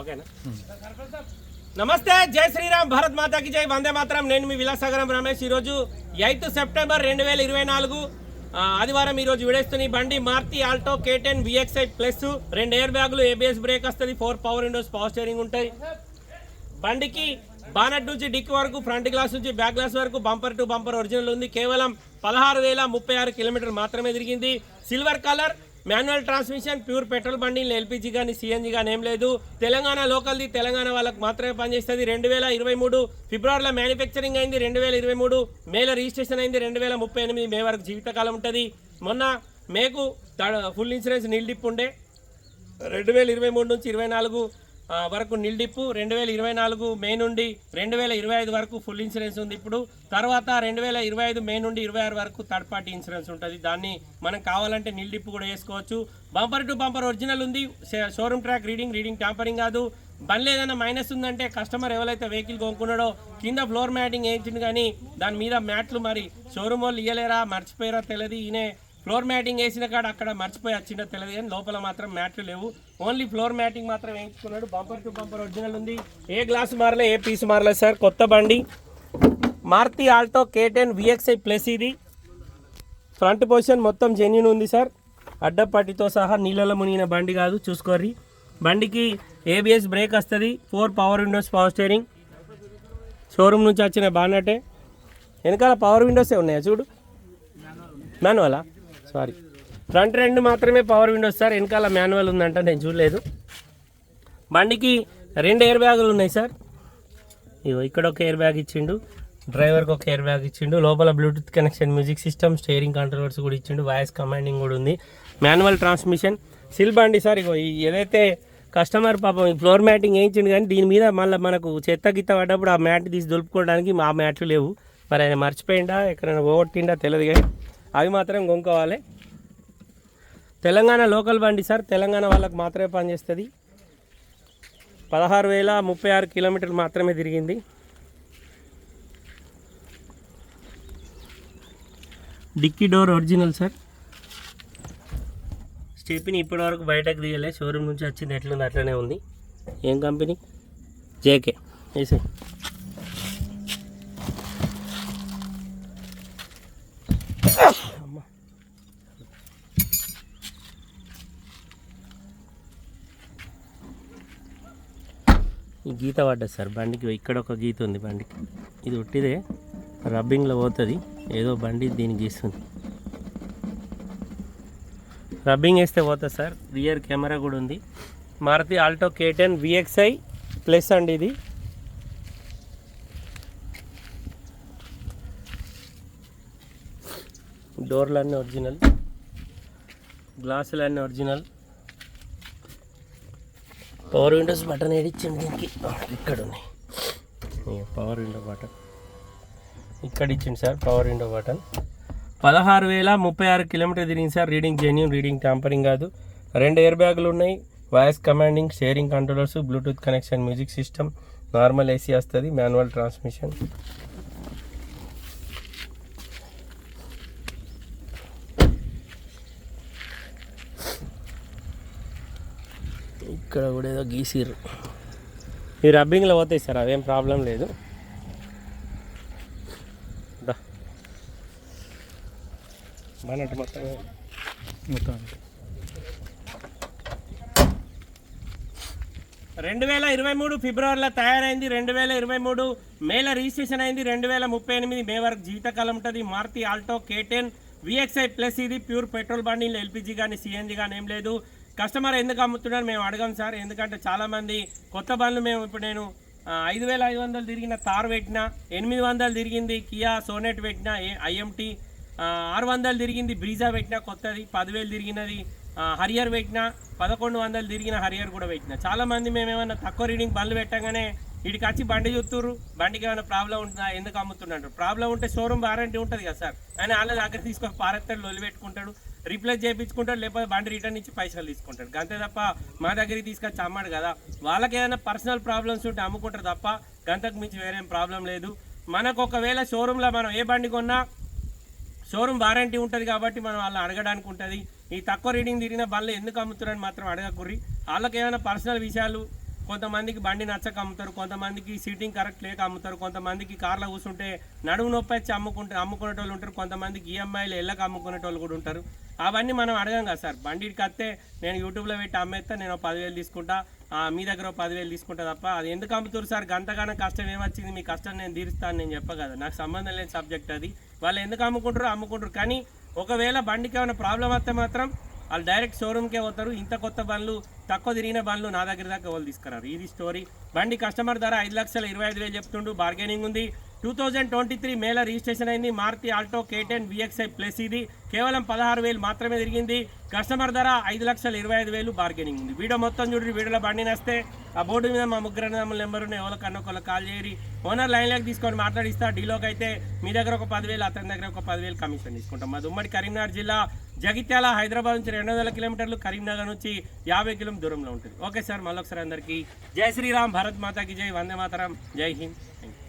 ఓకేనా? నమస్తే జై శ్రీరామ్ భారత్ మాతాకి జై వందే మాత్రం. నేను మీ విలాసాగరం రమేష్. ఈరోజు ఎయిత్ సెప్టెంబర్ రెండు వేల ఇరవై నాలుగు ఆదివారం ఈరోజు విడేస్తున్న బండి Maruti Alto K ten VXI plus రెండు ఎయిర్ బ్యాగులు ఏబిఎస్ బ్రేక్ వస్తుంది four power windows power steering ఉంటాయి. బండికి బానట్ నుంచి డిక్ వరకు ఫ్రంట్ గ్లాస్ నుంచి బ్యాక్ గ్లాస్ వరకు బంపర్ టు బంపర్ ఒరిజినల్ ఉంది. కేవలం పదహారు వేల ముప్పై ఆరు కిలోమీటర్ మాత్రమే తిరిగింది. Silver colour manual transmission pure petrol బండిలు ఎల్పిజి కానీ సిఎన్జి కానీ ఏం లేదు. తెలంగాణ లోకల్ది తెలంగాణ వాళ్ళకి మాత్రమే పనిచేస్తుంది. రెండు వేల ఇరవై మూడు ఫిబ్రవరిలో మ్యానుఫ్యాక్చరింగ్ అయింది రెండు వేల ఇరవై మూడు మేలో రిజిస్ట్రేషన్ అయింది రెండు వేల ముప్పై ఎనిమిది మే వరకు జీవితకాలం ఉంటుంది. మొన్న మేకు ఫుల్ ఇన్సూరెన్స్ నీల్ ఉండే రెండు వేల ఇరవై మూడు నుంచి ఇరవై నాలుగు వరకు నిల్డిప్పు రెండు వేల ఇరవై నాలుగు మే నుండి రెండు వేల ఇరవై ఐదు వరకు ఫుల్ ఇన్సూరెన్స్ ఉంది. ఇప్పుడు తర్వాత రెండు వేల ఇరవై ఐదు మే నుండి ఇరవై ఆరు వరకు థర్డ్ పార్టీ ఇన్సూరెన్స్ ఉంటుంది. దాన్ని మనం కావాలంటే నిల్డిప్పు కూడా వేసుకోవచ్చు. బంపర్ టు బంపర్ ఒరిజినల్ ఉంది. Showroom track reading reading tampering కాదు. బండ్లు ఏదైనా మైనస్ ఉందంటే కస్టమర్ ఎవరైతే వెహికల్ కొనుక్కున్నాడో కింద ఫ్లోర్ మ్యాటింగ్ వేయించింది కానీ దాని మీద మ్యాట్లు మరి షోరూమ్ వాళ్ళు ఇయ్యలేరా? మర్చిపోయారా తెలియదు. ఈయనే ఫ్లోర్ మ్యాటింగ్ వేసిన కాడ అక్కడ మర్చిపోయి వచ్చిందో తెలియదు కానీ లోపల మాత్రం మ్యాట్లు లేవు. ఓన్లీ ఫ్లోర్ మ్యాటింగ్ మాత్రం వేయించుకున్నాడు బంపర్ టు బంపర్ ఒరిజినల్ ఉంది. ఏ గ్లాస్ మారలే ఏ పీస్ మారలే సార్ కొత్త బండి. Maruti Alto K ten VXI plus ఇది. ఫ్రంట్ పొజిషన్ మొత్తం జెన్యున్ ఉంది సార్ అడ్డపట్టితో సహా నీళ్ళలో మునిగిన బండి కాదు చూసుకోర్రి. బండికి ఏబిఎస్ బ్రేక్ వస్తుంది four power windows power steering showroom నుంచి వచ్చిన బానటే వెనకాల పవర్ విండోసే ఉన్నాయా చూడు? మాన్యువలా సారీ ఫ్రంట్ రెండు మాత్రమే పవర్ విండోస్ సార్ వెనకాల మాన్యువల్ ఉందంట నేను చూడలేదు. బండికి రెండు ఎయిర్ బ్యాగులు ఉన్నాయి సార్ ఇగో ఇక్కడ ఒక ఎయిర్ బ్యాగ్ ఇచ్చిండు డ్రైవర్కి ఒక ఎయిర్ బ్యాగ్ ఇచ్చిండు లోపల Bluetooth connection music system steering controllers కూడా ఇచ్చిండు వాయిస్ కమాండింగ్ కూడా ఉంది. మాన్యువల్ ట్రాన్స్మిషన్ సిల్ బండి సార్ ఇగో ఈ ఏదైతే కస్టమర్ పాపం ఈ ఫ్లోర్ మ్యాటింగ్ వేయించిండు కానీ దీని మీద మళ్ళీ మనకు చెత్త గిత్త పడ్డప్పుడు ఆ మ్యాట్ తీసి దులుపుకోవడానికి మా మ్యాట్లు లేవు. మరి ఆయన మర్చిపోయిండా? ఎక్కడైనా పోగొట్టిండా తెలియదు కానీ అవి మాత్రం కొనుక్కోవాలి. తెలంగాణ లోకల్ బండి సార్ తెలంగాణ వాళ్ళకి మాత్రమే పనిచేస్తుంది పదహారు వేల ముప్పై ఆరు కిలోమీటర్లు మాత్రమే తిరిగింది. Dickey door original sir. Stepney ఇప్పటివరకు బయటకు తీయలే షోరూమ్ నుంచి వచ్చింది ఎట్లుంది అట్లనే ఉంది. ఏం కంపెనీ? జేకే. వేసే ఈ గీత పడ్డది సార్ బండికి ఇక్కడ ఒక గీత ఉంది బండికి. ఇది ఉట్టిదే రబ్బింగ్లో పోతుంది ఏదో బండి దీన్ని గీస్తుంది. రబ్బింగ్ వేస్తే పోతుంది సార్ రియర్ కెమెరా కూడా ఉంది. Maruti Alto K ten VXI plus అండి ఇది. డోర్లన్నీ ఒరిజినల్ గ్లాసులన్నీ ఒరిజినల్. పవర్ విండోస్ బటన్ ఏడిచ్చింది దీనికి? ఇక్కడ ఉన్నాయి పవర్ విండో బటన్ ఇక్కడ ఇచ్చింది సార్ పవర్ విండో బటన్ పదహారు వేల ముప్పై ఆరు కిలోమీటర్ తిరిగింది sir reading genuine reading tampering కాదు. రెండు ఎయిర్ బ్యాగులు ఉన్నాయి voice commanding steering controllers Bluetooth connection music system normal AC వస్తుంది మాన్యువల్ ట్రాన్స్మిషన్ ఇక్కడ కూడా ఏదో గీసిర్రు. ఈ రబ్బింగ్లో పోతాయి సార్ అదేం ప్రాబ్లం లేదు. బాగా మొత్తం మొత్తం. రెండు వేల ఇరవై మూడు ఫిబ్రవరిలో తయారైంది రెండు వేల ఇరవై మూడు మేలో రిజిస్ట్రేషన్ అయింది రెండు వేల ముప్పై ఎనిమిది మే వరకు జీవితకాలం ఉంటుంది. Maruti Alto K ten VXI plus ఇది ప్యూర్ పెట్రోల్ బండి ఎల్పిజి కానీ సిఎన్జి కానీ ఏం లేదు. కస్టమర్ ఎందుకు అమ్ముతున్నారు మేము అడగం సార్. ఎందుకంటే చాలామంది కొత్త బండ్లు మేము ఇప్పుడు నేను ఐదు వేల ఐదు వందలు తిరిగిన తార్ పెట్టిన ఎనిమిది వందలు తిరిగింది కియా సోనెట్ పెట్టిన ఐఎంటీ ఆరు వందలు తిరిగింది బ్రీజా పెట్టిన కొత్తది పదివేలు తిరిగినది హరియర్ పెట్టిన పదకొండు వందలు తిరిగిన హరియర్ కూడా పెట్టిన. చాలామంది మేము ఏమైనా తక్కువ రీడింగ్ బండ్లు పెట్టగానే వీడికి వచ్చి బండి చూస్తుర్రు బండికి ఏమైనా ప్రాబ్లం ఉంటుందా ఎందుకు అమ్ముతున్నారు? ప్రాబ్లం ఉంటే షోరూమ్ వారంటీ ఉంటుంది కదా సార్. ఆయన వాళ్ళ దగ్గర తీసుకొని పారెత్తాడు లొలి పెట్టుకుంటాడు. రీప్లేస్ చేయించుకుంటాడు లేకపోతే బండి రిటర్న్ ఇచ్చి పైసలు తీసుకుంటాడు. అంతే తప్ప మా దగ్గరికి తీసుకొచ్చి అమ్మాడు కదా. వాళ్ళకి ఏదైనా పర్సనల్ ప్రాబ్లమ్స్ ఉంటే అమ్ముకుంటారు తప్ప గంతకు మించి వేరేం ప్రాబ్లం లేదు. మనకు ఒకవేళ షోరూంలో మనం ఏ బండి కొన్నా షోరూమ్ వారంటీ ఉంటుంది కాబట్టి మనం వాళ్ళని అడగడానికి ఉంటుంది. ఈ తక్కువ రీడింగ్ తిరిగిన బండ్లు ఎందుకు అమ్ముతున్నారని మాత్రం అడగకుర్రి. వాళ్ళకి ఏమైనా పర్సనల్ విషయాలు కొంతమందికి బండి నచ్చక అమ్ముతారు కొంతమందికి సీటింగ్ కరెక్ట్ లేక అమ్ముతారు కొంతమందికి కార్లో కూర్చుంటే నడుము నొప్పి వచ్చి అమ్ముకుంటే అమ్ముకునే వాళ్ళు ఉంటారు కొంతమందికి ఈఎంఐలు ఎల్లక అమ్ముకునే వాళ్ళు కూడా ఉంటారు. అవన్నీ మనం అడగం కదా సార్. బండికి వస్తే నేను యూట్యూబ్లో పెట్టి అమ్మేస్తే నేను పదివేలు తీసుకుంటా. మీ దగ్గర పదివేలు తీసుకుంటా తప్ప అది ఎందుకు అమ్ముతారు సార్? గంటగానో కష్టం ఏమొచ్చింది? మీ కష్టం నేను తీరుస్తాను నేను చెప్ప కదా. నాకు సంబంధం లేని సబ్జెక్ట్ అది. వాళ్ళు ఎందుకు అమ్ముకుంటారు అమ్ముకుంటారు కానీ ఒకవేళ బండికి ఏమైనా ప్రాబ్లం వస్తే మాత్రం వాళ్ళు డైరెక్ట్ షోరూమ్కే పోతారు. ఇంత కొత్త బండ్లు తక్కువ తిరిగిన బండ్లు నా దగ్గర దాకా వాళ్ళు తీసుకురారు. ఇది స్టోరీ బండి కస్టమర్ ధర ఐదు లక్షల ఇరవై ఐదు వేలు చెప్తుండు. బార్గెనింగ్ ఉంది. టూ థౌజండ్ ట్వంటీ త్రీ మేల రిజిస్ట్రేషన్ అయింది. Maruti Alto K ten VXI plus ఇది. కేవలం పదహారు వేలు మాత్రమే తిరిగింది. కస్టమర్ ధర ఐదు లక్షల ఇరవై ఐదు వేలు బార్గెనింగ్ ఉంది. వీడియో మొత్తం చూడండి. వీడియోలో బండి నస్తే. ఆ బోర్డు మీద మా ముగ్గురు నెంబర్ నెంబర్ ఉన్నాయి. ఎవరికన్నా ఒకళ్ళు కాల్ చేయరి. ఓనర్ లైన్లోకి తీసుకొని మాట్లాడిస్తా. డీలోకి అయితే మీ దగ్గర ఒక పదివేలు అతని దగ్గర ఒక పదివేలు కమిషన్ తీసుకుంటాం. మాది ఉమ్మడి కరీంనగర్ జిల్లా. జగిత్యాల హైదరాబాద్ నుంచి రెండు వందల కిలోమీటర్లు కరీంనగర్ నుంచి యాభై కిలోమీటర్ దూరంలో ఉంటుంది. ఓకే సార్ మళ్ళొకసారి అందరికీ జై శ్రీరామ్. భారత్ మాతాకి జై. వందే మాతరం. జై హింద్. Thank you